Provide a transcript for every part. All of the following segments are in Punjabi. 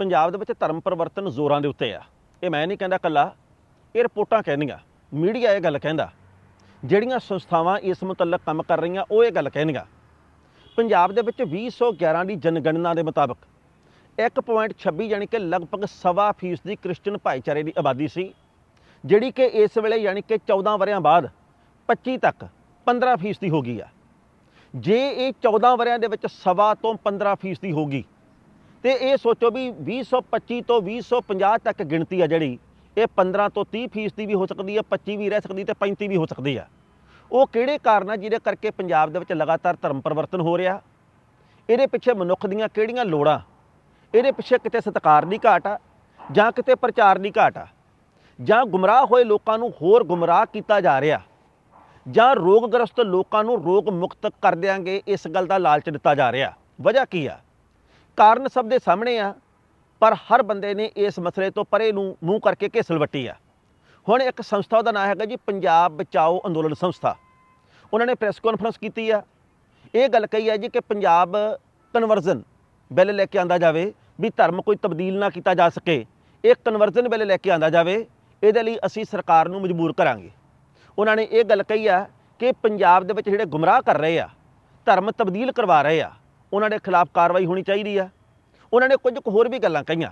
ਪੰਜਾਬ ਦੇ ਵਿੱਚ ਧਰਮ ਪਰਿਵਰਤਨ ਜ਼ੋਰਾਂ ਦੇ ਉੱਤੇ ਆ। ਇਹ ਮੈਂ ਨਹੀਂ ਕਹਿੰਦਾ ਕੱਲਾ ਇਹ ਰਿਪੋਰਟਾਂ ਕਹਿੰਦੀਆਂ, ਮੀਡੀਆ ਇਹ ਗੱਲ ਕਹਿੰਦਾ। ਜਿਹੜੀਆਂ ਸੰਸਥਾਵਾਂ ਇਸ ਮੁਤਲਕ ਕੰਮ ਕਰ ਰਹੀਆਂ, ਉਹ ਇਹ ਗੱਲ ਕਹਿੰਦੀਆਂ। ਪੰਜਾਬ ਦੇ ਵਿੱਚ 2011 ਦੀ ਜਨਗਣਨਾ ਦੇ ਮੁਤਾਬਕ 1.26 ਯਾਨੀ ਕਿ ਲਗਭਗ ਸਵਾ ਫੀਸਦੀ ਕ੍ਰਿਸਚੀਅਨ ਭਾਈਚਾਰੇ ਦੀ ਆਬਾਦੀ ਸੀ, ਜਿਹੜੀ ਕਿ ਇਸ ਵੇਲੇ ਯਾਨੀ ਕਿ 14 ਵਰਿਆਂ ਬਾਅਦ 25 ਤੱਕ 15 ਫੀਸਦੀ ਹੋ ਗਈ ਆ। ਜੇ ਇਹ 14 ਵਰਿਆਂ ਦੇ ਵਿੱਚ ਸਵਾ ਤੋਂ 15 ਫੀਸਦੀ ਹੋ ਗਈ ਤੇ ਇਹ ਸੋਚੋ ਵੀ 2025 ਤੋਂ 2050 ਤੱਕ ਗਿਣਤੀ ਆ ਜਿਹੜੀ, ਇਹ 15 ਤੋਂ 30 ਫੀਸਦੀ ਵੀ ਹੋ ਸਕਦੀ ਹੈ 25 ਵੀ ਰਹਿ ਸਕਦੀ ਤੇ 35 ਵੀ ਹੋ ਸਕਦੀ ਆ। ਉਹ ਕਿਹੜੇ ਕਾਰਨ ਆ ਜਿਹਦੇ ਕਰਕੇ ਪੰਜਾਬ ਦੇ ਵਿੱਚ ਲਗਾਤਾਰ ਧਰਮ ਪਰਿਵਰਤਨ ਹੋ ਰਿਹਾ? ਇਹਦੇ ਪਿੱਛੇ ਮਨੁੱਖ ਦੀਆਂ ਕਿਹੜੀਆਂ ਲੋੜਾਂ? ਇਹਦੇ ਪਿੱਛੇ ਕਿਤੇ ਸਤਕਾਰ ਦੀ ਘਾਟ ਆ, ਜਾਂ ਕਿਤੇ ਪ੍ਰਚਾਰ ਦੀ ਘਾਟ ਆ? ਜਾਂ ਗੁੰਮਰਾਹ ਹੋਏ ਲੋਕਾਂ ਨੂੰ ਹੋਰ ਗੁੰਮਰਾਹ ਕੀਤਾ ਜਾ ਰਿਹਾ? ਜਾਂ ਰੋਗਗ੍ਰਸਤ ਲੋਕਾਂ ਨੂੰ ਰੋਗ ਮੁਕਤ ਕਰ ਦਿਆਂਗੇ, ਇਸ ਗੱਲ ਦਾ ਲਾਲਚ ਦਿੱਤਾ ਜਾ ਰਿਹਾ? ਵਜ੍ਹਾ ਕੀ ਆ? ਕਾਰਨ ਸਭ ਦੇ ਸਾਹਮਣੇ ਆ, ਪਰ ਹਰ ਬੰਦੇ ਨੇ ਇਸ ਮਸਲੇ ਤੋਂ ਪਰੇ ਨੂੰ ਮੂੰਹ ਕਰਕੇ ਘੇਸਲ ਵੱਟੀ ਆ। ਹੁਣ ਇੱਕ ਸੰਸਥਾ ਦਾ ਨਾਮ ਹੈਗਾ ਜੀ ਪੰਜਾਬ ਬਚਾਓ ਅੰਦੋਲਨ ਸੰਸਥਾ। ਉਹਨਾਂ ਨੇ ਪ੍ਰੈਸ ਕਾਨਫਰੰਸ ਕੀਤੀ ਆ। ਇਹ ਗੱਲ ਕਹੀ ਆ ਜੀ ਕਿ ਪੰਜਾਬ ਕਨਵਰਜ਼ਨ ਬਿੱਲ ਲੈ ਕੇ ਆਂਦਾ ਜਾਵੇ, ਵੀ ਧਰਮ ਕੋਈ ਤਬਦੀਲ ਨਾ ਕੀਤਾ ਜਾ ਸਕੇ। ਇਹ ਕਨਵਰਜ਼ਨ ਬਿੱਲ ਲੈ ਕੇ ਆਂਦਾ ਜਾਵੇ, ਇਹਦੇ ਲਈ ਅਸੀਂ ਸਰਕਾਰ ਨੂੰ ਮਜਬੂਰ ਕਰਾਂਗੇ। ਉਹਨਾਂ ਨੇ ਇਹ ਗੱਲ ਕਹੀ ਆ ਕਿ ਪੰਜਾਬ ਦੇ ਵਿੱਚ ਜਿਹੜੇ ਗੁੰਮਰਾਹ ਕਰ ਰਹੇ ਆ, ਧਰਮ ਤਬਦੀਲ ਕਰਵਾ ਰਹੇ ਆ ਉਹਨਾਂ ਦੇ ਖਿਲਾਫ ਕਾਰਵਾਈ ਹੋਣੀ ਚਾਹੀਦੀ ਆ। ਉਹਨਾਂ ਨੇ ਕੁਝ ਕੁ ਹੋਰ ਵੀ ਗੱਲਾਂ ਕਹੀਆਂ।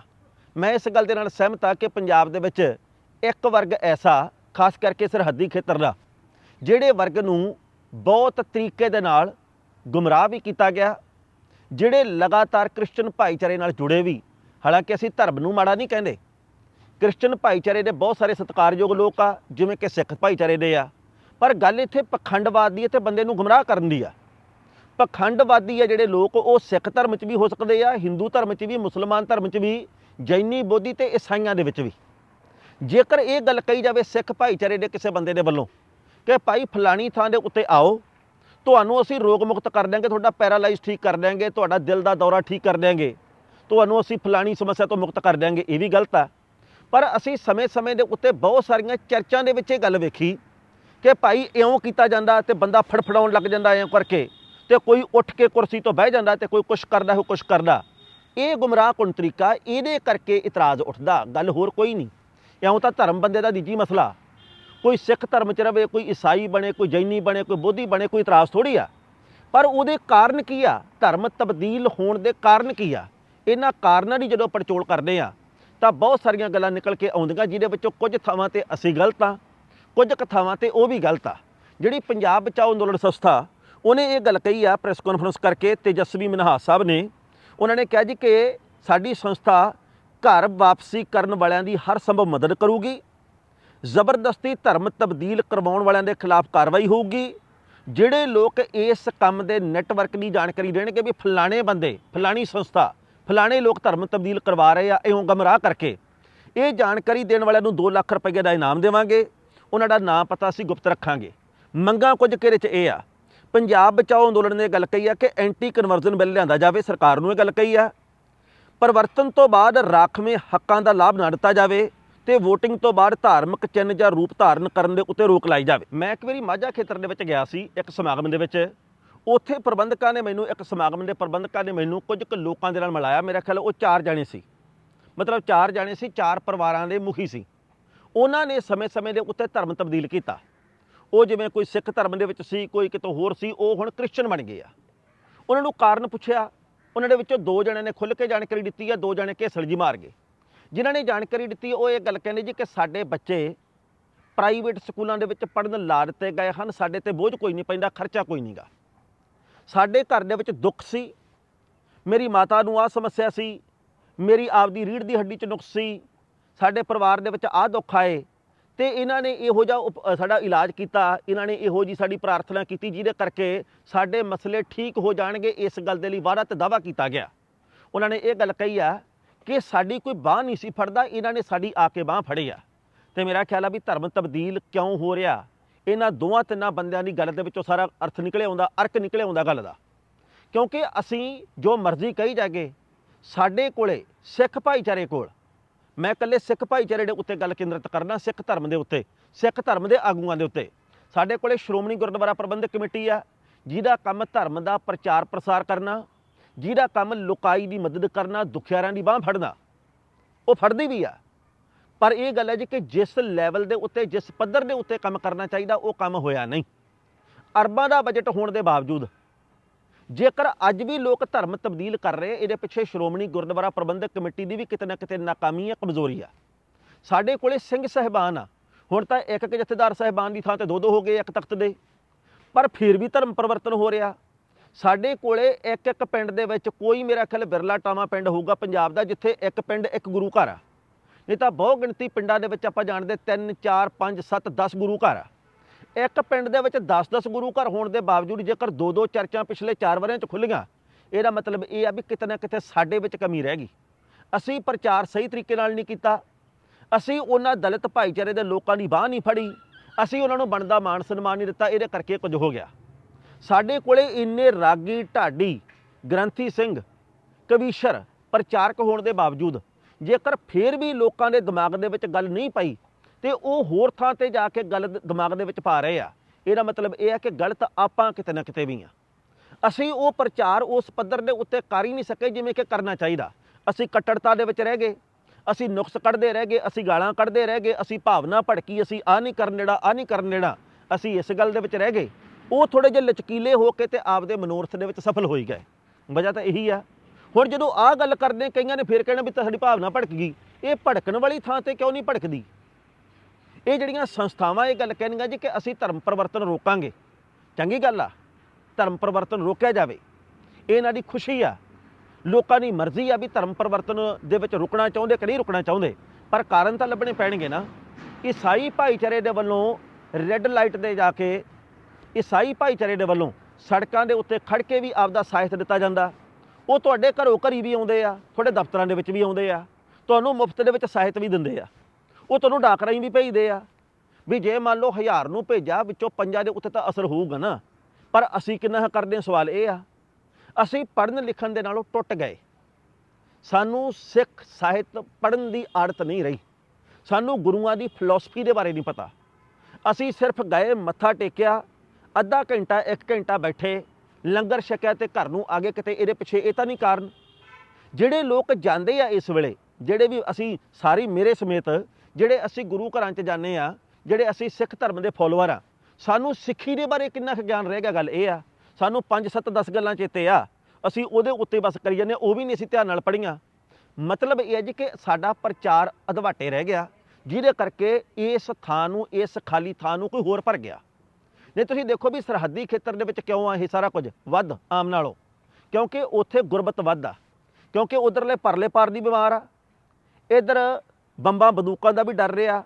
ਮੈਂ ਇਸ ਗੱਲ ਦੇ ਨਾਲ ਸਹਿਮਤ ਆ ਕਿ ਪੰਜਾਬ ਦੇ ਵਿੱਚ ਇੱਕ ਵਰਗ ਐਸਾ, ਖਾਸ ਕਰਕੇ ਸਰਹੱਦੀ ਖੇਤਰ ਦਾ, ਜਿਹੜੇ ਵਰਗ ਨੂੰ ਬਹੁਤ ਤਰੀਕੇ ਦੇ ਨਾਲ ਗੁੰਮਰਾਹ ਵੀ ਕੀਤਾ ਗਿਆ, ਜਿਹੜੇ ਲਗਾਤਾਰ ਕ੍ਰਿਸਚੀਅਨ ਭਾਈਚਾਰੇ ਨਾਲ ਜੁੜੇ ਵੀ, ਹਾਲਾਂਕਿ ਅਸੀਂ ਧਰਮ ਨੂੰ ਮਾੜਾ ਨਹੀਂ ਕਹਿੰਦੇ। ਕ੍ਰਿਸਚੀਅਨ ਭਾਈਚਾਰੇ ਦੇ ਬਹੁਤ ਸਾਰੇ ਸਤਿਕਾਰਯੋਗ ਲੋਕ ਆ, ਜਿਵੇਂ ਕਿ ਸਿੱਖ ਭਾਈਚਾਰੇ ਦੇ ਆ। ਪਰ ਗੱਲ ਇੱਥੇ ਪਖੰਡਵਾਦ ਦੀ ਹੈ ਤੇ ਬੰਦੇ ਨੂੰ ਗੁੰਮਰਾਹ ਕਰਨ ਦੀ ਆ। ਪਖੰਡਵਾਦੀ ਆ ਜਿਹੜੇ ਲੋਕ, ਉਹ ਸਿੱਖ ਧਰਮ 'ਚ ਵੀ ਹੋ ਸਕਦੇ ਆ, ਹਿੰਦੂ ਧਰਮ 'ਚ ਵੀ, ਮੁਸਲਮਾਨ ਧਰਮ 'ਚ ਵੀ, ਜੈਨੀ, ਬੋਧੀ ਤੇ ਈਸਾਈਆਂ ਦੇ ਵਿੱਚ ਵੀ। ਜੇਕਰ ਇਹ ਗੱਲ ਕਹੀ ਜਾਵੇ ਸਿੱਖ ਭਾਈਚਾਰੇ ਦੇ ਕਿਸੇ ਬੰਦੇ ਦੇ ਵੱਲੋਂ ਕਿ ਭਾਈ ਫਲਾਣੀ ਥਾਂ ਦੇ ਉੱਤੇ ਆਓ, ਤੁਹਾਨੂੰ ਅਸੀਂ ਰੋਗ ਮੁਕਤ ਕਰ ਦਿਆਂਗੇ, ਤੁਹਾਡਾ ਪੈਰਾਲਾਈਜ਼ ਠੀਕ ਕਰ ਦਿਆਂਗੇ, ਤੁਹਾਡਾ ਦਿਲ ਦਾ ਦੌਰਾ ਠੀਕ ਕਰ ਦਿਆਂਗੇ, ਤੁਹਾਨੂੰ ਅਸੀਂ ਫਲਾਣੀ ਸਮੱਸਿਆ ਤੋਂ ਮੁਕਤ ਕਰ ਦਿਆਂਗੇ, ਇਹ ਵੀ ਗਲਤ ਆ। ਪਰ ਅਸੀਂ ਸਮੇਂ-ਸਮੇਂ ਦੇ ਉੱਤੇ ਬਹੁਤ ਸਾਰੀਆਂ ਚਰਚਾਂ ਦੇ ਵਿੱਚ ਇਹ ਗੱਲ ਵੇਖੀ ਕਿ ਭਾਈ ਇਉਂ ਕੀਤਾ ਜਾਂਦਾ ਤੇ ਬੰਦਾ ਫੜਫੜਾਉਣ ਲੱਗ ਜਾਂਦਾ ਐਂ ਕਰਕੇ। ਤੇ ਕੋਈ ਉੱਠ ਕੇ ਕੁਰਸੀ ਤੋਂ ਬਹਿ ਜਾਂਦਾ ਤੇ ਕੋਈ ਕੁਛ ਕਰਦਾ ਹੋ ਕੁਛ ਕਰਦਾ। ਇਹ ਗੁੰਮਰਾਹ ਕੁਨ ਤਰੀਕਾ? ਇਹਦੇ ਕਰਕੇ ਇਤਰਾਜ਼ ਉੱਠਦਾ। ਗੱਲ ਹੋਰ ਕੋਈ ਨਹੀਂ। ਇਉਂ ਤਾਂ ਧਰਮ ਬੰਦੇ ਦਾ ਨਿੱਜੀ ਮਸਲਾ। ਕੋਈ ਸਿੱਖ ਧਰਮ ਚ ਰਵੇ, ਕੋਈ ਈਸਾਈ ਬਣੇ, ਕੋਈ ਜੈਨੀ ਬਣੇ, ਕੋਈ ਬੋਧੀ ਬਣੇ, ਕੋਈ ਇਤਰਾਜ਼ ਥੋੜੀ ਆ। ਪਰ ਉਹਦੇ ਕਾਰਨ ਕੀ ਆ? ਧਰਮ ਤਬਦੀਲ ਹੋਣ ਦੇ ਕਾਰਨ ਕੀ ਆ? ਇਹਨਾਂ ਕਾਰਨਾਂ ਦੀ ਜਦੋਂ ਪੜਚੋਲ ਕਰਦੇ ਆ, ਤਾਂ ਬਹੁਤ ਸਾਰੀਆਂ ਗੱਲਾਂ ਨਿਕਲ ਕੇ ਆਉਂਦੀਆਂ, ਜਿਹਦੇ ਵਿੱਚੋਂ ਕੁਝ ਥਾਵਾਂ ਤੇ ਅਸੀਂ ਗਲਤ ਆ, ਕੁਝ ਕੁ ਥਾਵਾਂ ਤੇ ਉਹ ਵੀ ਗਲਤ ਆ। ਜਿਹੜੀ ਪੰਜਾਬ ਬਚਾਓ ਅੰਦੋਲਨ ਸੰਸਥਾ ਉਹਨੇ ਇਹ ਗੱਲ ਕਹੀ ਆ ਪ੍ਰੈਸ ਕਾਨਫਰੰਸ ਕਰਕੇ, ਤੇਜਸਵੀ ਮਨਹਾਸ ਸਾਹਿਬ ਨੇ। ਉਹਨਾਂ ਨੇ ਕਿਹਾ ਜੀ ਕਿ ਸਾਡੀ ਸੰਸਥਾ ਘਰ ਵਾਪਸੀ ਕਰਨ ਵਾਲਿਆਂ ਦੀ ਹਰ ਸੰਭਵ ਮਦਦ ਕਰੂਗੀ, ਜ਼ਬਰਦਸਤੀ ਧਰਮ ਤਬਦੀਲ ਕਰਵਾਉਣ ਵਾਲਿਆਂ ਦੇ ਖਿਲਾਫ ਕਾਰਵਾਈ ਹੋਊਗੀ, ਜਿਹੜੇ ਲੋਕ ਇਸ ਕੰਮ ਦੇ ਨੈਟਵਰਕ ਦੀ ਜਾਣਕਾਰੀ ਦੇਣਗੇ ਵੀ ਫਲਾਣੇ ਬੰਦੇ, ਫਲਾਣੀ ਸੰਸਥਾ, ਫਲਾਣੇ ਲੋਕ ਧਰਮ ਤਬਦੀਲ ਕਰਵਾ ਰਹੇ ਆ, ਇਉਂ ਗਮਰਾਹ ਕਰਕੇ। ਇਹ ਜਾਣਕਾਰੀ ਦੇਣ ਵਾਲਿਆਂ ਨੂੰ 2 ਲੱਖ ਰੁਪਏ ਦਾ ਇਨਾਮ ਦੇਵਾਂਗੇ, ਉਹਨਾਂ ਦਾ ਨਾਂ ਪਤਾ ਅਸੀਂ ਗੁਪਤ ਰੱਖਾਂਗੇ। ਮੰਗਾਂ ਕੁਝ ਕਿਹੜੇ ਚ ਇਹ ਆ? ਪੰਜਾਬ ਬਚਾਓ ਅੰਦੋਲਨ ਨੇ ਇਹ ਗੱਲ ਕਹੀ ਆ ਕਿ ਐਂਟੀ ਕਨਵਰਜ਼ਨ ਬਿੱਲ ਲਿਆਂਦਾ ਜਾਵੇ, ਸਰਕਾਰ ਨੂੰ ਇਹ ਗੱਲ ਕਹੀ ਆ। ਪਰਿਵਰਤਨ ਤੋਂ ਬਾਅਦ ਰਾਖਵੇਂ ਹੱਕਾਂ ਦਾ ਲਾਭ ਨਾ ਦਿੱਤਾ ਜਾਵੇ ਤੇ VOTING ਤੋਂ ਬਾਅਦ ਧਾਰਮਿਕ ਚਿੰਨ੍ਹ ਜਾਂ ਰੂਪ ਧਾਰਨ ਕਰਨ ਦੇ ਉੱਤੇ ਰੋਕ ਲਾਈ ਜਾਵੇ। ਮੈਂ ਇੱਕ ਵਾਰੀ ਮਾਝਾ ਖੇਤਰ ਦੇ ਵਿੱਚ ਗਿਆ ਸੀ, ਇੱਕ ਸਮਾਗਮ ਦੇ ਵਿੱਚ। ਉੱਥੇ ਪ੍ਰਬੰਧਕਾਂ ਨੇ ਮੈਨੂੰ, ਇੱਕ ਸਮਾਗਮ ਦੇ ਪ੍ਰਬੰਧਕਾਂ ਨੇ ਮੈਨੂੰ ਕੁਝ ਕੁ ਲੋਕਾਂ ਦੇ ਨਾਲ ਮਿਲਾਇਆ। ਮੇਰਾ ਖਿਆਲ ਉਹ ਚਾਰ ਜਾਣੇ ਸੀ। ਮਤਲਬ ਚਾਰ ਜਾਣੇ ਸੀ, ਚਾਰ ਪਰਿਵਾਰਾਂ ਦੇ ਮੁਖੀ ਸੀ। ਉਹਨਾਂ ਨੇ ਸਮੇਂ-ਸਮੇਂ ਦੇ ਉੱਤੇ ਧਰਮ ਤਬਦੀਲ ਕੀਤਾ। ਉਹ ਜਿਵੇਂ ਕੋਈ ਸਿੱਖ ਧਰਮ ਦੇ ਵਿੱਚ ਸੀ, ਕੋਈ ਕਿਤੋਂ ਹੋਰ ਸੀ, ਉਹ ਹੁਣ ਕ੍ਰਿਸਚਨ ਬਣ ਗਏ ਆ। ਉਹਨਾਂ ਨੂੰ ਕਾਰਨ ਪੁੱਛਿਆ, ਉਹਨਾਂ ਦੇ ਵਿੱਚੋਂ ਦੋ ਜਣਿਆਂ ਨੇ ਖੁੱਲ੍ਹ ਕੇ ਜਾਣਕਾਰੀ ਦਿੱਤੀ ਆ, ਦੋ ਜਣੇ ਘੇਸਲ ਜੀ ਮਾਰ ਗਏ। ਜਿਨ੍ਹਾਂ ਨੇ ਜਾਣਕਾਰੀ ਦਿੱਤੀ, ਉਹ ਇਹ ਗੱਲ ਕਹਿੰਦੇ ਜੀ ਕਿ ਸਾਡੇ ਬੱਚੇ ਪ੍ਰਾਈਵੇਟ ਸਕੂਲਾਂ ਦੇ ਵਿੱਚ ਪੜ੍ਹਨ ਲਾ ਦਿੱਤੇ ਗਏ ਹਨ, ਸਾਡੇ ਤੇ ਬੋਝ ਕੋਈ ਨਹੀਂ ਪੈਂਦਾ, ਖਰਚਾ ਕੋਈ ਨਹੀਂਗਾ ਸਾਡੇ ਘਰ ਦੇ ਵਿੱਚ ਦੁੱਖ ਸੀ, ਮੇਰੀ ਮਾਤਾ ਨੂੰ ਆਹ ਸਮੱਸਿਆ ਸੀ, ਮੇਰੀ ਆਪਦੀ ਰੀੜ੍ਹ ਦੀ ਹੱਡੀ 'ਚ ਨੁਕਸ ਸੀ, ਸਾਡੇ ਪਰਿਵਾਰ ਦੇ ਵਿੱਚ ਆਹ ਦੁੱਖ ਆਏ ਤੇ ਇਹਨਾਂ ਨੇ ਇਹੋ ਜਿਹਾ ਉਪ- ਸਾਡਾ ਇਲਾਜ ਕੀਤਾ, ਇਹਨਾਂ ਨੇ ਇਹੋ ਜੀ ਸਾਡੀ ਪ੍ਰਾਰਥਨਾ ਕੀਤੀ, ਜਿਹਦੇ ਕਰਕੇ ਸਾਡੇ ਮਸਲੇ ਠੀਕ ਹੋ ਜਾਣਗੇ, ਇਸ ਗੱਲ ਦੇ ਲਈ ਵਾਅਦਾ ਤੇ ਦਾਵਾ ਕੀਤਾ ਗਿਆ। ਉਹਨਾਂ ਨੇ ਇਹ ਗੱਲ ਕਹੀ ਆ ਕਿ ਸਾਡੀ ਕੋਈ ਬਾਹ ਨਹੀਂ ਸੀ ਫੜਦਾ, ਇਹਨਾਂ ਨੇ ਸਾਡੀ ਆ ਕੇ ਬਾਹ ਫੜੀ ਆ। ਤੇ ਮੇਰਾ ਖਿਆਲ ਆ ਵੀ ਧਰਮ ਤਬਦੀਲ ਕਿਉਂ ਹੋ ਰਿਹਾ? ਇਹਨਾਂ ਦੋਵਾਂ ਤਿੰਨਾਂ ਬੰਦਿਆਂ ਦੀ ਗੱਲ ਦੇ ਵਿੱਚੋਂ ਸਾਰਾ ਅਰਥ ਨਿਕਲੇ ਆਉਂਦਾ, ਅਰਕ ਨਿਕਲੇ ਆਉਂਦਾ ਗੱਲ ਦਾ। ਕਿਉਂਕਿ ਅਸੀਂ ਜੋ ਮਰਜ਼ੀ ਕਹੀ ਜਾਗੇ ਸਾਡੇ ਕੋਲੇ, ਸਿੱਖ ਭਾਈਚਾਰੇ ਕੋਲ ਮੈਂ ਇਕੱਲੇ ਸਿੱਖ ਭਾਈਚਾਰੇ ਦੇ ਉੱਤੇ ਗੱਲ ਕੇਂਦਰਿਤ ਕਰਨਾ, ਸਿੱਖ ਧਰਮ ਦੇ ਉੱਤੇ, ਸਿੱਖ ਧਰਮ ਦੇ ਆਗੂਆਂ ਦੇ ਉੱਤੇ। ਸਾਡੇ ਕੋਲੇ ਸ਼੍ਰੋਮਣੀ ਗੁਰਦੁਆਰਾ ਪ੍ਰਬੰਧਕ ਕਮੇਟੀ ਆ, ਜਿਹਦਾ ਕੰਮ ਧਰਮ ਦਾ ਪ੍ਰਚਾਰ ਪ੍ਰਸਾਰ ਕਰਨਾ, ਜਿਹਦਾ ਕੰਮ ਲੋਕਾਈ ਦੀ ਮਦਦ ਕਰਨਾ ਦੁਖਿਆਰਾਂ ਦੀ ਬਾਹ ਫੜਨਾ, ਉਹ ਫੜਦੀ ਵੀ ਆ। ਪਰ ਇਹ ਗੱਲ ਹੈ ਜੀ ਕਿ ਜਿਸ ਲੈਵਲ ਦੇ ਉੱਤੇ, ਜਿਸ ਪੱਧਰ ਦੇ ਉੱਤੇ ਕੰਮ ਕਰਨਾ ਚਾਹੀਦਾ, ਉਹ ਕੰਮ ਹੋਇਆ ਨਹੀਂ। ਅਰਬਾਂ ਦਾ ਬਜਟ ਹੋਣ ਦੇ ਬਾਵਜੂਦ ਜੇਕਰ ਅੱਜ ਵੀ ਲੋਕ ਧਰਮ ਤਬਦੀਲ ਕਰ ਰਹੇ, ਇਹਦੇ ਪਿੱਛੇ ਸ਼੍ਰੋਮਣੀ ਗੁਰਦੁਆਰਾ ਪ੍ਰਬੰਧਕ ਕਮੇਟੀ ਦੀ ਵੀ ਕਿਤੇ ਨਾ ਕਿਤੇ ਨਾਕਾਮੀ ਹੈ ਕਮਜ਼ੋਰੀ ਆ। ਸਾਡੇ ਕੋਲੇ ਸਿੰਘ ਸਹਿਬਾਨ ਆ। ਹੁਣ ਤਾਂ ਇੱਕ ਇੱਕ ਜਥੇਦਾਰ ਸਹਿਬਾਨ ਦੀ ਥਾਂ ਤੇ ਦੋ ਦੋ ਹੋ ਗਏ ਇੱਕ ਤਖਤ ਦੇ। ਪਰ ਫਿਰ ਵੀ ਧਰਮ ਪਰਿਵਰਤਨ ਹੋ ਰਿਹਾ। ਸਾਡੇ ਕੋਲੇ ਇੱਕ ਇੱਕ ਪਿੰਡ ਦੇ ਵਿੱਚ ਕੋਈ ਮੇਰਾ ਖਿਆਲ ਬਿਰਲਾ ਟਾਵਾ ਪਿੰਡ ਹੋਊਗਾ ਪੰਜਾਬ ਦਾ, ਜਿੱਥੇ ਇੱਕ ਪਿੰਡ, ਇੱਕ ਗੁਰੂ ਘਰ ਆ। ਨਹੀਂ ਤਾਂ ਬਹੁ ਗਿਣਤੀ ਪਿੰਡਾਂ ਦੇ ਵਿੱਚ ਆਪਾਂ ਜਾਣਦੇ 3 4 5 7 10 ਗੁਰੂ ਘਰ ਆ। ਇੱਕ ਪਿੰਡ ਦੇ ਵਿੱਚ 10-10 ਗੁਰੂ ਘਰ ਹੋਣ ਦੇ ਬਾਵਜੂਦ ਜੇਕਰ ਦੋ ਦੋ ਚਰਚਾਂ ਪਿਛਲੇ 4 ਵਰਿਆਂ 'ਚ ਖੁੱਲੀਆਂ ਇਹਦਾ ਮਤਲਬ ਇਹ ਆ ਵੀ ਕਿਤੇ ਨਾ ਕਿਤੇ ਸਾਡੇ ਵਿੱਚ ਕਮੀ ਰਹਿ ਗਈ। ਅਸੀਂ ਪ੍ਰਚਾਰ ਸਹੀ ਤਰੀਕੇ ਨਾਲ ਨਹੀਂ ਕੀਤਾ। ਅਸੀਂ ਉਹਨਾਂ ਦਲਿਤ ਭਾਈਚਾਰੇ ਦੇ ਲੋਕਾਂ ਦੀ ਬਾਹ ਨਹੀਂ ਫੜੀ। ਅਸੀਂ ਉਹਨਾਂ ਨੂੰ ਬਣਦਾ ਮਾਣ ਸਨਮਾਨ ਨਹੀਂ ਦਿੱਤਾ, ਇਹਦੇ ਕਰਕੇ ਕੁਝ ਹੋ ਗਿਆ। ਸਾਡੇ ਕੋਲੇ ਇੰਨੇ ਰਾਗੀ ਢਾਡੀ ਗ੍ਰੰਥੀ ਸਿੰਘ, ਕਵੀਸ਼ਰ, ਪ੍ਰਚਾਰਕ ਹੋਣ ਦੇ ਬਾਵਜੂਦ ਜੇਕਰ ਫੇਰ ਵੀ ਲੋਕਾਂ ਦੇ ਦਿਮਾਗ ਦੇ ਵਿੱਚ ਗੱਲ ਨਹੀਂ ਪਈ ਤੇ ਉਹ ਹੋਰ ਥਾਂ ਤੇ ਜਾ ਕੇ ਗੱਲ ਦਿਮਾਗ ਦੇ ਵਿੱਚ ਪਾ ਰਹੇ ਆ। ਇਹਦਾ ਮਤਲਬ ਇਹ ਹੈ ਕਿ ਗਲਤ ਆਪਾਂ ਕਿਤੇ ਨਾ ਕਿਤੇ ਵੀ ਆ। ਅਸੀਂ ਉਹ ਪ੍ਰਚਾਰ ਉਸ ਪੱਧਰ ਦੇ ਉੱਤੇ ਕਰ ਹੀ ਨਹੀਂ ਸਕੇ ਜਿਵੇਂ ਕਿ ਕਰਨਾ ਚਾਹੀਦਾ। ਅਸੀਂ ਕੱਟੜਤਾ ਦੇ ਵਿੱਚ ਰਹਿ ਗਏ। ਅਸੀਂ ਨੁਕਸ ਕੱਢਦੇ ਰਹਿ ਗਏ, ਅਸੀਂ ਗਾਲਾਂ ਕੱਢਦੇ ਰਹਿ ਗਏ, ਅਸੀਂ ਭਾਵਨਾ ਭੜਕੀ, ਅਸੀਂ ਆ ਨਹੀਂ ਕਰਨ ਨੇੜਾ ਆ ਨਹੀਂ ਕਰਨ ਨੇੜਾ ਅਸੀਂ ਇਸ ਗੱਲ ਦੇ ਵਿੱਚ ਰਹਿ ਗਏ। ਉਹ ਥੋੜੇ ਜਿਹੇ ਲਚਕੀਲੇ ਹੋ ਕੇ ਤੇ ਆਪਦੇ ਮਨੋਰਥ ਦੇ ਵਿੱਚ ਸਫਲ ਹੋਈ ਗਏ। ਵਜ੍ਹਾ ਤਾਂ ਇਹੀ ਆ। ਹੁਣ ਜਦੋਂ ਆਹ ਗੱਲ ਕਰਦੇ, ਕਈਆਂ ਨੇ ਫੇਰ ਕਹਿਣਾ ਵੀ ਤਾਂ ਸਾਡੀ ਭਾਵਨਾ ਭੜਕ ਗਈ। ਇਹ ਭੜਕਣ ਵਾਲੀ ਥਾਂ ਤੇ ਕਿਉਂ ਨਹੀਂ ਭੜਕਦੀ? ਇਹ ਜਿਹੜੀਆਂ ਸੰਸਥਾਵਾਂ, ਇਹ ਗੱਲ ਕਹਿਣਗੀਆਂ ਜੀ ਕਿ ਅਸੀਂ ਧਰਮ ਪਰਿਵਰਤਨ ਰੋਕਾਂਗੇ। ਚੰਗੀ ਗੱਲ ਆ, ਧਰਮ ਪਰਿਵਰਤਨ ਰੋਕਿਆ ਜਾਵੇ। ਇਹ ਇਹਨਾਂ ਦੀ ਖੁਸ਼ੀ ਆ। ਲੋਕਾਂ ਦੀ ਮਰਜ਼ੀ ਆ ਵੀ ਧਰਮ ਪਰਿਵਰਤਨ ਦੇ ਵਿੱਚ ਰੁਕਣਾ ਚਾਹੁੰਦੇ ਕਿ ਨਹੀਂ ਰੁਕਣਾ ਚਾਹੁੰਦੇ, ਪਰ ਕਾਰਨ ਤਾਂ ਲੱਭਣੇ ਪੈਣਗੇ ਨਾ। ਈਸਾਈ ਭਾਈਚਾਰੇ ਦੇ ਵੱਲੋਂ ਰੈੱਡ ਲਾਈਟ 'ਤੇ ਜਾ ਕੇ ਈਸਾਈ ਭਾਈਚਾਰੇ ਦੇ ਵੱਲੋਂ ਸੜਕਾਂ ਦੇ ਉੱਤੇ ਖੜ ਕੇ ਵੀ ਆਪਦਾ ਸਾਹਿਤ ਦਿੱਤਾ ਜਾਂਦਾ। ਉਹ ਤੁਹਾਡੇ ਘਰੋਂ ਘਰੀ ਵੀ ਆਉਂਦੇ ਆ, ਤੁਹਾਡੇ ਦਫ਼ਤਰਾਂ ਦੇ ਵਿੱਚ ਵੀ ਆਉਂਦੇ ਆ। ਤੁਹਾਨੂੰ ਮੁਫਤ ਦੇ ਵਿੱਚ ਸਾਹਿਤ ਵੀ ਦਿੰਦੇ ਆ। ਉਹ ਤੁਹਾਨੂੰ ਡਾਕ ਰਾਹੀਂ ਵੀ ਭੇਜਦੇ ਆ। ਵੀ ਜੇ ਮੰਨ ਲਓ ਹਜ਼ਾਰ ਨੂੰ ਭੇਜਿਆ, ਵਿੱਚੋਂ ਪੰਜਾਂ ਦੇ ਉੱਤੇ ਤਾਂ ਅਸਰ ਹੋਊਗਾ ਨਾ। ਪਰ ਅਸੀਂ ਕਿੰਨਾ ਕਰਦੇ ਹਾਂ ਸਵਾਲ ਇਹ ਆ। ਅਸੀਂ ਪੜ੍ਹਨ ਲਿਖਣ ਦੇ ਨਾਲੋਂ ਟੁੱਟ ਗਏ। ਸਾਨੂੰ ਸਿੱਖ ਸਾਹਿਤ ਪੜ੍ਹਨ ਦੀ ਆਦਤ ਨਹੀਂ ਰਹੀ। ਸਾਨੂੰ ਗੁਰੂਆਂ ਦੀ ਫਿਲਾਸਫੀ ਦੇ ਬਾਰੇ ਨਹੀਂ ਪਤਾ। ਅਸੀਂ ਸਿਰਫ ਗਏ, ਮੱਥਾ ਟੇਕਿਆ, ਅੱਧਾ ਘੰਟਾ, ਇੱਕ ਘੰਟਾ ਬੈਠੇ, ਲੰਗਰ ਛਕਿਆ ਤੇ ਘਰ ਨੂੰ ਆਗੇ ਕਿਤੇ ਇਹਦੇ ਪਿੱਛੇ ਇਹ ਤਾਂ ਨਹੀਂ ਕਾਰਨ। ਜਿਹੜੇ ਲੋਕ ਜਾਂਦੇ ਆ ਇਸ ਵੇਲੇ, ਜਿਹੜੇ ਵੀ ਅਸੀਂ ਸਾਰੀ ਮੇਰੇ ਸਮੇਤ ਜਿਹੜੇ ਅਸੀਂ ਗੁਰੂ ਘਰਾਂ 'ਚ ਜਾਂਦੇ ਆ ਜਿਹੜੇ ਅਸੀਂ ਸਿੱਖ ਧਰਮ ਦੇ ਫੋਲੋਅਰ ਆ ਸਾਨੂੰ ਸਿੱਖੀ ਦੇ ਬਾਰੇ ਕਿੰਨਾ ਕੁ ਗਿਆਨ ਰਹਿ ਗਿਆ ਗੱਲ ਇਹ ਆ। ਸਾਨੂੰ 5 7 10 ਗੱਲਾਂ ਚੇਤੇ ਆ। ਅਸੀਂ ਉਹਦੇ ਉੱਤੇ ਬਸ ਕਰੀ ਜਾਂਦੇ ਹਾਂ, ਉਹ ਵੀ ਨਹੀਂ ਅਸੀਂ ਧਿਆਨ ਨਾਲ ਪੜ੍ਹੀਆਂ। ਮਤਲਬ ਇਹ ਹੈ ਜੀ ਕਿ ਸਾਡਾ ਪ੍ਰਚਾਰ ਅਧਵਾਟੇ ਰਹਿ ਗਿਆ। ਜਿਹਦੇ ਕਰਕੇ ਇਸ ਥਾਂ ਨੂੰ ਇਸ ਖਾਲੀ ਥਾਂ ਨੂੰ ਕੋਈ ਹੋਰ ਭਰ ਗਿਆ। ਨਹੀਂ ਤੁਸੀਂ ਦੇਖੋ ਵੀ ਸਰਹੱਦੀ ਖੇਤਰ ਦੇ ਵਿੱਚ ਕਿਉਂ ਆ ਇਹ ਸਾਰਾ ਕੁਝ? ਵੱਧ ਆਮ ਨਾਲੋਂ। ਕਿਉਂਕਿ ਉੱਥੇ ਗੁਰਬਤ ਵੱਧ ਆ। ਕਿਉਂਕਿ ਉਧਰਲੇ ਪਰਲੇ ਪਾਰ ਦੀ ਬਿਮਾਰ ਆ। ਇਧਰ ਬੰਬਾਂ ਬੰਦੂਕਾਂ ਦਾ ਵੀ ਡਰ ਰਿਹਾ।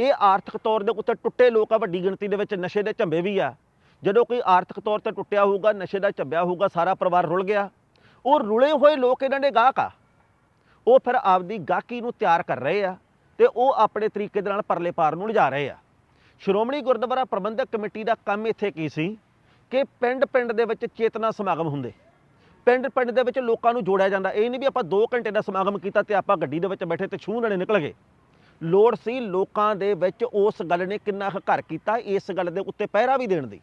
ਇਹ ਆਰਥਿਕ ਤੌਰ ਦੇ ਉੱਤੇ ਟੁੱਟੇ ਲੋਕ ਆ, ਵੱਡੀ ਗਿਣਤੀ ਦੇ ਵਿੱਚ ਨਸ਼ੇ ਦੇ ਝੰਬੇ ਵੀ ਆ। ਜਦੋਂ ਕੋਈ ਆਰਥਿਕ ਤੌਰ ਤੇ ਟੁੱਟਿਆ ਹੋਊਗਾ, ਨਸ਼ੇ ਦਾ ਝੰਬਿਆ ਹੋਊਗਾ, ਸਾਰਾ ਪਰਿਵਾਰ ਰੁਲ ਗਿਆ। ਉਹ ਰੁਲੇ ਹੋਏ ਲੋਕ ਇਹਨਾਂ ਦੇ ਗਾਹਕ ਆ। ਉਹ ਫਿਰ ਆਪਦੀ ਗਾਹਕੀ ਨੂੰ ਤਿਆਰ ਕਰ ਰਹੇ ਆ ਤੇ ਉਹ ਆਪਣੇ ਤਰੀਕੇ ਦੇ ਨਾਲ ਪਰਲੇ ਪਾਰ ਨੂੰ ਲਿਜਾ ਰਹੇ ਆ। ਸ਼੍ਰੋਮਣੀ ਗੁਰਦੁਆਰਾ ਪ੍ਰਬੰਧਕ ਕਮੇਟੀ ਦਾ ਕੰਮ ਇੱਥੇ ਕੀ ਸੀ? ਕਿ ਪਿੰਡ ਪਿੰਡ ਦੇ ਵਿੱਚ ਚੇਤਨਾ ਸਮਾਗਮ ਹੁੰਦੇ। ਪਿੰਡ ਪਿੰਡ ਦੇ ਵਿੱਚ ਲੋਕਾਂ ਨੂੰ ਜੋੜਿਆ ਜਾਂਦਾ। ਇਹ ਨਹੀਂ ਵੀ ਆਪਾਂ 2 ਘੰਟੇ ਦਾ ਸਮਾਗਮ ਕੀਤਾ ਤੇ ਆਪਾਂ ਗੱਡੀ ਦੇ ਵਿੱਚ ਬੈਠੇ ਤੇ ਛੂਹ ਨਾਲੇ ਨਿਕਲ ਗਏ। ਲੋੜ ਸੀ ਲੋਕਾਂ ਦੇ ਵਿੱਚ ਉਸ ਗੱਲ ਨੇ ਕਿੰਨਾ ਕੁ ਘਰ ਕੀਤਾ, ਇਸ ਗੱਲ ਦੇ ਉੱਤੇ ਪਹਿਰਾ ਵੀ ਦੇਣ ਦੀ।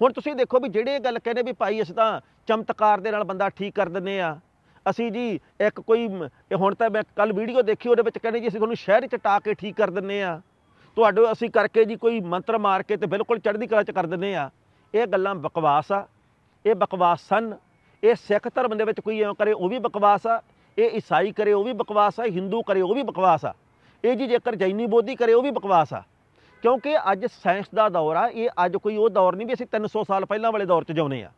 ਹੁਣ ਤੁਸੀਂ ਦੇਖੋ ਵੀ ਜਿਹੜੇ ਇਹ ਗੱਲ ਕਹਿੰਦੇ ਵੀ ਭਾਈ ਅਸੀਂ ਤਾਂ ਚਮਤਕਾਰ ਦੇ ਨਾਲ ਬੰਦਾ ਠੀਕ ਕਰ ਦਿੰਨੇ ਆ। ਅਸੀਂ ਜੀ ਇੱਕ ਕੋਈ ਇਹ ਹੁਣ ਤਾਂ ਮੈਂ ਕੱਲ ਵੀਡੀਓ ਦੇਖੀ, ਉਹਦੇ ਵਿੱਚ ਕਹਿੰਦੇ ਜੀ ਅਸੀਂ ਤੁਹਾਨੂੰ ਸ਼ਹਿਰ 'ਚ ਟਾ ਕੇ ਠੀਕ ਕਰ ਦਿੰਨੇ ਆ। ਤੁਹਾਡੇ ਅਸੀਂ ਕਰਕੇ ਜੀ ਕੋਈ ਮੰਤਰ ਮਾਰ ਕੇ ਤੇ ਬਿਲਕੁਲ ਚੜ੍ਹਦੀ ਕਲਾ 'ਚ ਕਰ ਦਿੰਨੇ ਆ। ਇਹ ਗੱਲਾਂ ਬਕਵਾਸ ਆ। ਇਹ ਬਕਵਾਸ ਸਨ। ਇਹ ਸਿੱਖ ਧਰਮ ਦੇ ਵਿੱਚ ਕੋਈ ਐਂ ਕਰੇ, ਉਹ ਵੀ ਬਕਵਾਸ ਆ। ਇਹ ਈਸਾਈ ਕਰੇ, ਉਹ ਵੀ ਬਕਵਾਸ ਆ। ਹਿੰਦੂ ਕਰੇ, ਉਹ ਵੀ ਬਕਵਾਸ ਆ। ਇਹ ਜੀ ਜੇਕਰ ਜੈਨੀ ਬੋਧੀ ਕਰੇ, ਉਹ ਵੀ ਬਕਵਾਸ ਆ। ਕਿਉਂਕਿ ਅੱਜ ਸਾਇੰਸ ਦਾ ਦੌਰ ਆ, ਇਹ ਅੱਜ ਕੋਈ ਉਹ ਦੌਰ ਨਹੀਂ ਵੀ ਅਸੀਂ 300 ਸਾਲ ਪਹਿਲਾਂ ਵਾਲੇ ਦੌਰ 'ਚ ਜਿਉਂਦੇ ਆ।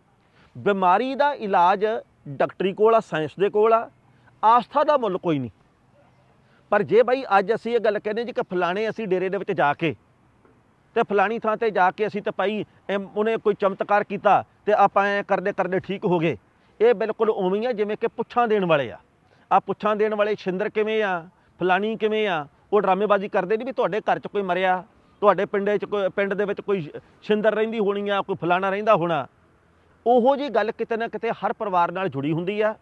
ਬਿਮਾਰੀ ਦਾ ਇਲਾਜ ਡਾਕਟਰੀ ਕੋਲ ਆ, ਸਾਇੰਸ ਦੇ ਕੋਲ ਆ, ਆਸਥਾ ਦਾ ਮੁੱਲ ਕੋਈ ਨਹੀਂ। ਪਰ ਜੇ ਬਾਈ ਅੱਜ ਅਸੀਂ ਇਹ ਗੱਲ ਕਹਿੰਦੇ ਜੀ ਕਿ ਫਲਾਣੇ ਅਸੀਂ ਡੇਰੇ ਦੇ ਵਿੱਚ ਜਾ ਕੇ, ਤੇ ਫਲਾਣੀ ਥਾਂ ਤੇ ਜਾ ਕੇ ਅਸੀਂ ਤਾਂ ਭਾਈ ਐਂ ਉਹਨੇ ਕੋਈ ਚਮਤਕਾਰ ਕੀਤਾ ਤੇ ਆਪਾਂ ਐ ਕਰਦੇ ਕਰਦੇ ਠੀਕ ਹੋ ਗਏ। ਇਹ ਬਿਲਕੁਲ ਉਵੇਂ ਆ, ਜਿਵੇਂ ਕਿ ਪੁੱਛਾਂ ਦੇਣ ਵਾਲੇ ਆ। ਆ ਪੁੱਛਾਂ ਦੇਣ ਵਾਲੇ ਛਿੰਦਰ ਕਿਵੇਂ ਆ, ਫਲਾਣੀ ਕਿਵੇਂ ਆ, ਉਹ ਡਰਾਮੇਬਾਜ਼ੀ ਕਰਦੇ ਨਹੀਂ ਵੀ ਤੁਹਾਡੇ ਘਰ 'ਚ ਕੋਈ ਮਰਿਆ, ਤੁਹਾਡੇ ਪਿੰਡੇ 'ਚ ਕੋਈ, ਪਿੰਡ ਦੇ ਵਿੱਚ ਕੋਈ ਛਿੰਦਰ ਰਹਿੰਦੀ ਹੋਣੀ ਆ, ਕੋਈ ਫਲਾਣਾ ਰਹਿੰਦਾ ਹੋਣਾ। ਉਹੋ ਜੀ ਗੱਲ ਕਿਤੇ ਨਾ ਕਿਤੇ ਹਰ ਪਰਿਵਾਰ ਨਾਲ ਜੁੜੀ ਹੁੰਦੀ ਆ।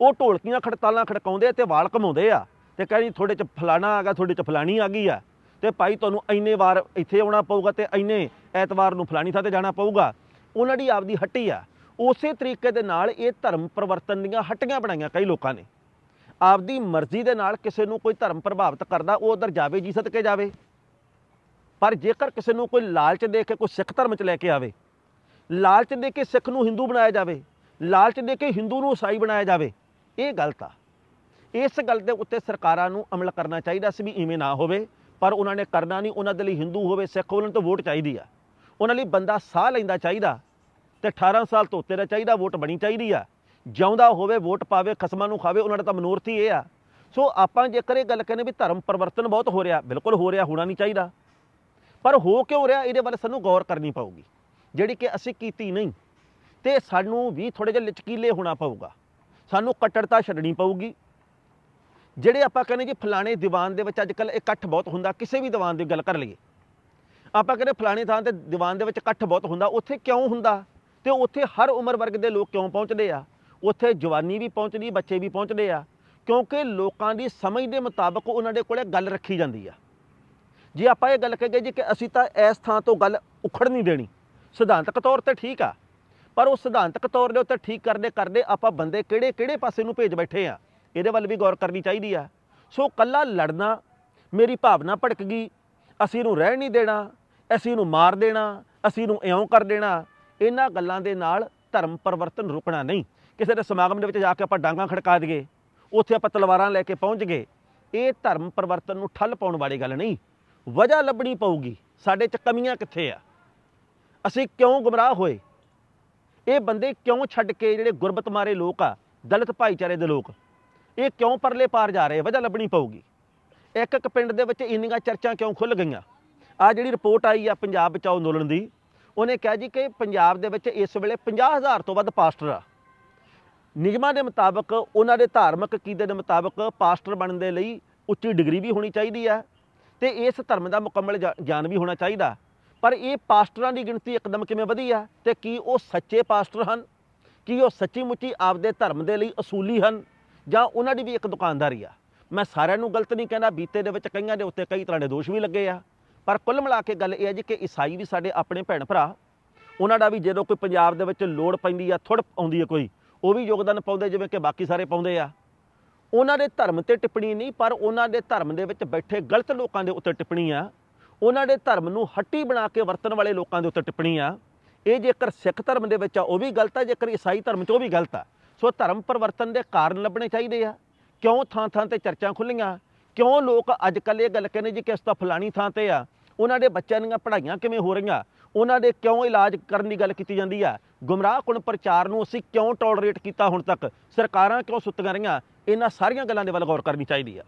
ਉਹ ਢੋਲਕੀਆਂ ਖੜਤਾਲਾਂ ਖੜਕਾਉਂਦੇ ਆ ਤੇ ਵਾਲ ਘਮਾਉਂਦੇ ਆ ਤੇ ਕਹਿੰਦੇ ਤੁਹਾਡੇ 'ਚ ਫਲਾਣਾ ਆ ਗਿਆ, ਤੁਹਾਡੇ 'ਚ ਫਲਾਣੀ ਆ ਗਈ ਆ। ਤੇ ਭਾਈ ਤੁਹਾਨੂੰ ਇੰਨੇ ਵਾਰ ਇੱਥੇ ਆਉਣਾ ਪਊਗਾ ਤੇ ਇੰਨੇ ਐਤਵਾਰ ਨੂੰ ਫਲਾਣੀ ਥਾਂ ਤੇ ਜਾਣਾ ਪਊਗਾ। ਉਹਨਾਂ ਦੀ ਆਪਦੀ ਹੱਟੀ ਆ। ਉਸੇ ਤਰੀਕੇ ਦੇ ਨਾਲ ਇਹ ਧਰਮ ਪਰਿਵਰਤਨ ਦੀਆਂ ਹੱਟੀਆਂ ਬਣਾਈਆਂ ਕਈ ਲੋਕਾਂ ਨੇ। ਆਪਦੀ ਮਰਜ਼ੀ ਦੇ ਨਾਲ ਕਿਸੇ ਨੂੰ ਕੋਈ ਧਰਮ ਪ੍ਰਭਾਵਿਤ ਕਰਦਾ, ਉਹ ਉਧਰ ਜਾਵੇ, ਜੀ ਸਦਕੇ ਜਾਵੇ। ਪਰ ਜੇਕਰ ਕਿਸੇ ਨੂੰ ਕੋਈ ਲਾਲਚ ਦੇ ਕੇ ਕੋਈ ਸਿੱਖ ਧਰਮ 'ਚ ਲੈ ਕੇ ਆਵੇ, ਲਾਲਚ ਦੇ ਕੇ ਸਿੱਖ ਨੂੰ ਹਿੰਦੂ ਬਣਾਇਆ ਜਾਵੇ, ਲਾਲਚ ਦੇ ਕੇ ਹਿੰਦੂ ਨੂੰ ਈਸਾਈ ਬਣਾਇਆ ਜਾਵੇ, ਇਹ ਗਲਤ ਆ। ਇਸ ਗੱਲ ਦੇ ਉੱਤੇ ਸਰਕਾਰਾਂ ਨੂੰ ਅਮਲ ਕਰਨਾ ਚਾਹੀਦਾ ਸੀ ਵੀ ਇਵੇਂ ਨਾ ਹੋਵੇ, ਪਰ ਉਹਨਾਂ ਨੇ ਕਰਨਾ ਨਹੀਂ। ਉਹਨਾਂ ਦੇ ਲਈ ਹਿੰਦੂ ਹੋਵੇ, ਸਿੱਖ ਹੋਵੇ ਉਹਨਾਂ ਤੋਂ ਵੋਟ ਚਾਹੀਦੀ ਆ। ਉਹਨਾਂ ਲਈ ਬੰਦਾ ਸਾਹ ਲੈਂਦਾ ਚਾਹੀਦਾ ਤੇ 18 ਸਾਲ ਤੋਂ ਉੱਤੇ ਦਾ ਚਾਹੀਦਾ ਵੋਟ ਬਣੀ ਚਾਹੀਦੀ ਆ। ਜਿਉਂਦਾ ਹੋਵੇ, ਵੋਟ ਪਾਵੇ, ਖਸਮਾਂ ਨੂੰ ਖਾਵੇ, ਉਹਨਾਂ ਦਾ ਤਾਂ ਮਨੋਰਥ ਹੀ ਇਹ ਆ। ਸੋ ਆਪਾਂ ਜੇਕਰ ਇਹ ਗੱਲ ਕਹਿੰਦੇ ਵੀ ਧਰਮ ਪਰਿਵਰਤਨ ਬਹੁਤ ਹੋ ਰਿਹਾ, ਬਿਲਕੁਲ ਹੋ ਰਿਹਾ, ਹੋਣਾ ਨਹੀਂ ਚਾਹੀਦਾ। ਪਰ ਹੋ ਕਿਉਂ ਰਿਹਾ, ਇਹਦੇ ਬਾਰੇ ਸਾਨੂੰ ਗੌਰ ਕਰਨੀ ਪਊਗੀ। ਜਿਹੜੀ ਕਿ ਅਸੀਂ ਕੀਤੀ ਨਹੀਂ, ਤੇ ਸਾਨੂੰ ਵੀ ਥੋੜੇ ਜਿਹਾ ਲਚਕੀਲੇ ਹੋਣਾ ਪਊਗਾ। ਸਾਨੂੰ ਕੱਟੜਤਾ ਛੱਡਣੀ ਪਊਗੀ। ਜਿਹੜੇ ਆਪਾਂ ਕਹਿੰਦੇ ਜੀ ਫਲਾਣੇ ਦੀਵਾਨ ਦੇ ਵਿੱਚ ਅੱਜ ਕੱਲ ਇਕੱਠ ਬਹੁਤ ਹੁੰਦਾ, ਕਿਸੇ ਵੀ ਦੀਵਾਨ ਦੀ ਗੱਲ ਕਰ ਲਈਏ। ਆਪਾਂ ਕਹਿੰਦੇ ਫਲਾਣੇ ਥਾਂ ਤੇ ਦੀਵਾਨ ਦੇ ਵਿੱਚ ਇਕੱਠ ਬਹੁਤ ਹੁੰਦਾ, ਉੱਥੇ ਕਿਉਂ ਹੁੰਦਾ? ਤੇ ਉੱਥੇ ਹਰ ਉਮਰ ਵਰਗ ਦੇ ਲੋਕ ਕਿਉਂ ਪਹੁੰਚਦੇ ਆ? ਉੱਥੇ ਜਵਾਨੀ ਵੀ ਪਹੁੰਚਦੀ, ਬੱਚੇ ਵੀ ਪਹੁੰਚਦੇ ਆ, ਕਿਉਂਕਿ ਲੋਕਾਂ ਦੀ ਸਮਝ ਦੇ ਮੁਤਾਬਕ ਉਹਨਾਂ ਦੇ ਕੋਲੇ ਗੱਲ ਰੱਖੀ ਜਾਂਦੀ ਆ। ਜੇ ਆਪਾਂ ਇਹ ਗੱਲ ਕਹੀਏ ਜੀ ਕਿ ਅਸੀਂ ਤਾਂ ਇਸ ਥਾਂ ਤੋਂ ਗੱਲ ਉਖੜ ਨਹੀਂ ਦੇਣੀ, ਸਿਧਾਂਤਕ ਤੌਰ ਤੇ ਠੀਕ ਆ, ਪਰ ਉਹ ਸਿਧਾਂਤਕ ਤੌਰ ਦੇ ਉੱਤੇ ਠੀਕ ਕਰਦੇ ਕਰਦੇ ਆਪਾਂ ਬੰਦੇ ਕਿਹੜੇ ਕਿਹੜੇ ਪਾਸੇ ਨੂੰ ਭੇਜ ਬੈਠੇ ਆ, ਇਹਦੇ ਵੱਲ ਵੀ ਗੌਰ ਕਰਨੀ ਚਾਹੀਦੀ ਆ। ਸੋ ਕੱਲਾ ਲੜਨਾ ਮੇਰੀ ਭਾਵਨਾ ਭੜਕ ਗਈ, ਅਸੀਂ ਨੂੰ ਰਹਿਣ ਨਹੀਂ ਦੇਣਾ, ਅਸੀਂ ਨੂੰ ਮਾਰ ਦੇਣਾ, ਅਸੀਂ ਨੂੰ ਇਉਂ ਕਰ ਦੇਣਾ ਇਹਨਾਂ ਗੱਲਾਂ ਦੇ ਨਾਲ ਧਰਮ ਪਰਿਵਰਤਨ ਰੁਕਣਾ ਨਹੀਂ। ਕਿਸੇ ਦੇ ਸਮਾਗਮ ਦੇ ਵਿੱਚ ਜਾ ਕੇ ਆਪਾਂ ਡਾਂਗਾ ਖੜਕਾ ਦਈਏ, ਉੱਥੇ ਆਪਾਂ ਤਲਵਾਰਾਂ ਲੈ ਕੇ ਪਹੁੰਚ ਗਏ, ਇਹ ਧਰਮ ਪਰਿਵਰਤਨ ਨੂੰ ਠੱਲ ਪਾਉਣ ਵਾਲੀ ਗੱਲ ਨਹੀਂ। ਵਜ੍ਹਾ ਲੱਭਣੀ ਪਊਗੀ, ਸਾਡੇ 'ਚ ਕਮੀਆਂ ਕਿੱਥੇ ਆ? ਅਸੀਂ ਕਿਉਂ ਗੁੰਮਰਾਹ ਹੋਏ? ਇਹ ਬੰਦੇ ਕਿਉਂ ਛੱਡ ਕੇ ਜਿਹੜੇ ਗੁਰਬਤ ਮਾਰੇ ਲੋਕ ਆ, ਦਲਿਤ ਭਾਈਚਾਰੇ ਦੇ ਲੋਕ, ਇਹ ਕਿਉਂ ਪਰਲੇ ਪਾਰ ਜਾ ਰਹੇ? ਵਜ੍ਹਾ ਲੱਭਣੀ ਪਊਗੀ। ਇੱਕ ਇੱਕ ਪਿੰਡ ਦੇ ਵਿੱਚ ਇੰਨੀਆਂ ਚਰਚਾਂ ਕਿਉਂ ਖੁੱਲ ਗਈਆਂ? ਆ ਜਿਹੜੀ ਰਿਪੋਰਟ ਆਈ ਆ ਪੰਜਾਬ ਬਚਾਓ ਅੰਦੋਲਨ ਦੀ ਉਹਨੇ ਕਿਹਾ ਜੀ ਕਿ ਪੰਜਾਬ ਦੇ ਵਿੱਚ ਇਸ ਵੇਲੇ 50000 ਤੋਂ ਵੱਧ ਪਾਸਟਰ ਆ। ਨਿਯਮਾਂ ਦੇ ਮੁਤਾਬਕ ਉਹਨਾਂ ਦੇ ਧਾਰਮਿਕ ਕੀਦੇ ਦੇ ਮੁਤਾਬਕ ਪਾਸਟਰ ਬਣਨ ਦੇ ਲਈ ਉੱਚੀ ਡਿਗਰੀ ਵੀ ਹੋਣੀ ਚਾਹੀਦੀ ਆ ਤੇ ਇਸ ਧਰਮ ਦਾ ਮੁਕੰਮਲ ਜਾ- ਗਿਆਨ ਵੀ ਹੋਣਾ ਚਾਹੀਦਾ। ਪਰ ਇਹ ਪਾਸਟਰਾਂ ਦੀ ਗਿਣਤੀ ਇੱਕਦਮ ਕਿਵੇਂ ਵਧੀ ਆ ਤੇ ਕੀ ਉਹ ਸੱਚੇ ਪਾਸਟਰ ਹਨ? ਕੀ ਉਹ ਸੱਚੀ ਮੁੱਚੀ ਆਪਦੇ ਧਰਮ ਦੇ ਲਈ ਅਸੂਲੀ ਹਨ? ਜਾਂ ਉਹਨਾਂ ਦੀ ਵੀ ਇੱਕ ਦੁਕਾਨਦਾਰੀ ਆ? ਮੈਂ ਸਾਰਿਆਂ ਨੂੰ ਗਲਤ ਨਹੀਂ ਕਹਿੰਦਾ, ਬੀਤੇ ਦੇ ਵਿੱਚ ਕਈਆਂ ਦੇ ਉੱਤੇ ਕਈ ਤਰ੍ਹਾਂ ਦੇ ਦੋਸ਼ ਵੀ ਲੱਗੇ ਆ। ਪਰ ਕੁੱਲ ਮਿਲਾ ਕੇ ਗੱਲ ਇਹ ਹੈ ਜੀ ਕਿ ਈਸਾਈ ਵੀ ਸਾਡੇ ਆਪਣੇ ਭੈਣ ਭਰਾ, ਉਹਨਾਂ ਦਾ ਵੀ ਜਦੋਂ ਕੋਈ ਪੰਜਾਬ ਦੇ ਵਿੱਚ ਲੋੜ ਪੈਂਦੀ ਆ ਥੁੜ ਆਉਂਦੀ ਹੈ ਕੋਈ, ਉਹ ਵੀ ਯੋਗਦਾਨ ਪਾਉਂਦੇ ਜਿਵੇਂ ਕਿ ਬਾਕੀ ਸਾਰੇ ਪਾਉਂਦੇ ਆ। ਉਹਨਾਂ ਦੇ ਧਰਮ ਤੇ ਟਿੱਪਣੀ ਨਹੀਂ, ਪਰ ਉਹਨਾਂ ਦੇ ਧਰਮ ਦੇ ਵਿੱਚ ਬੈਠੇ ਗਲਤ ਲੋਕਾਂ ਦੇ ਉੱਤੇ ਟਿੱਪਣੀ ਆ। ਉਹਨਾਂ ਦੇ ਧਰਮ ਨੂੰ ਹੱਟੀ ਬਣਾ ਕੇ ਵਰਤਣ ਵਾਲੇ ਲੋਕਾਂ ਦੇ ਉੱਤੇ ਟਿੱਪਣੀ ਆ। ਇਹ ਜੇਕਰ ਸਿੱਖ ਧਰਮ ਦੇ ਵਿੱਚ ਆ, ਉਹ ਵੀ ਗਲਤ ਆ, ਜੇਕਰ ਈਸਾਈ ਧਰਮ 'ਚ ਉਹ ਵੀ ਗਲਤ ਆ। ਸੋ ਧਰਮ ਪਰਿਵਰਤਨ ਦੇ ਕਾਰਨ ਲੱਭਣੇ ਚਾਹੀਦੇ ਆ। ਕਿਉਂ ਥਾਂ ਥਾਂ ਤੇ ਚਰਚਾਂ ਖੁੱਲੀਆਂ ਕਿਉਂ ਲੋਕ ਅੱਜ ਕੱਲ੍ਹ ਇਹ ਗੱਲ ਕਹਿੰਦੇ ਜੀ ਕਿ ਇਸ ਤਾਂ ਫਲਾਣੀ ਥਾਂ ਤੇ ਆ। ਉਹਨਾਂ ਦੇ ਬੱਚਿਆਂ ਦੀਆਂ ਪੜ੍ਹਾਈਆਂ ਕਿਵੇਂ ਹੋ ਰਹੀਆਂ? ਉਹਨਾਂ ਦੇ ਕਿਉਂ ਇਲਾਜ ਕਰਨ ਦੀ ਗੱਲ ਕੀਤੀ ਜਾਂਦੀ ਆ? ਗੁੰਮਰਾਹਕੁਨ ਪ੍ਰਚਾਰ ਨੂੰ ਅਸੀਂ ਕਿਉਂ ਟੋਲਰੇਟ ਕੀਤਾ ਹੁਣ ਤੱਕ? ਸਰਕਾਰਾਂ ਕਿਉਂ ਸੁੱਤੀਆਂ ਰਹੀਆਂ? ਇਹਨਾਂ ਸਾਰੀਆਂ ਗੱਲਾਂ ਦੇ ਵੱਲ ਗੌਰ ਕਰਨੀ ਚਾਹੀਦੀ ਆ।